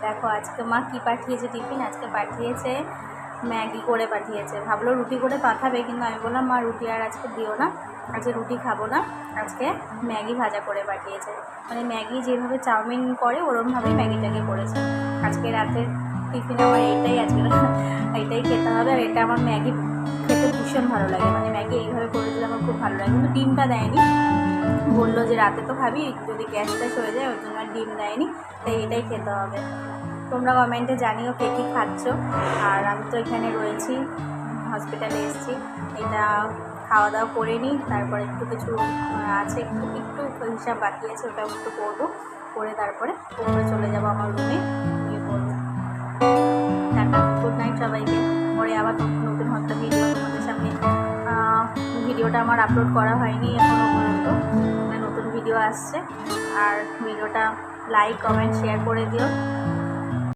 দেখো, আজকে মা কি পাঠিয়েছে টিফিন? আজকে পাঠিয়েছে ম্যাগি করে পাঠিয়েছে। ভাবলো রুটি করে পাঠাবে কিন্তু আমি বললাম, মা, রুটি আর আজকে দিও না। আজকে রুটি খাব না। আজকে ম্যাগি ভাজা করে পাঠিয়েছে। মানে ম্যাগি যেভাবে চাউমিন করে, ওরমভাবেই ম্যাগিটাকে করেছে। আজকে রাতে টিফিন আমার এইটাই, আজকে এইটাই খেতে হবে, আর এটা আমার ম্যাগি খেতে ভীষণ ভালো লাগে। মানে ম্যাগি এইভাবে করে দিলে আমার খুব ভালো লাগে। কিন্তু ডিমটা দেয়নি। বলল যে, রাতে তো খাবি, যদি গ্যাস ট্যাস হয়ে যায় ওই জন্য আর ডিম দেয়নি। তাই এটাই খেতে হবে। তোমরা কমেন্টে জানিও কে কী খাচ্ছ। আর আমি তো এখানে রয়েছি হসপিটালে এসেছি। এটা খাওয়া দাওয়া করে নিই, তারপরে একটু কিছু আছে, একটু একটু হিসাব বাকি আছে ওটাও একটু করব। করে তারপরে উপরে চলে যাব আমার রুমে গিয়ে করব টাটা গুড নাইট সবাইকে। পরে আবার নতুন একটা ভিডিও তোমাদের সামনে ভিডিওটা আমার আপলোড করা হয়নি এখনও পর্যন্ত। নতুন ভিডিও আসছে। আর ভিডিওটা লাইক কমেন্ট শেয়ার করে দিও।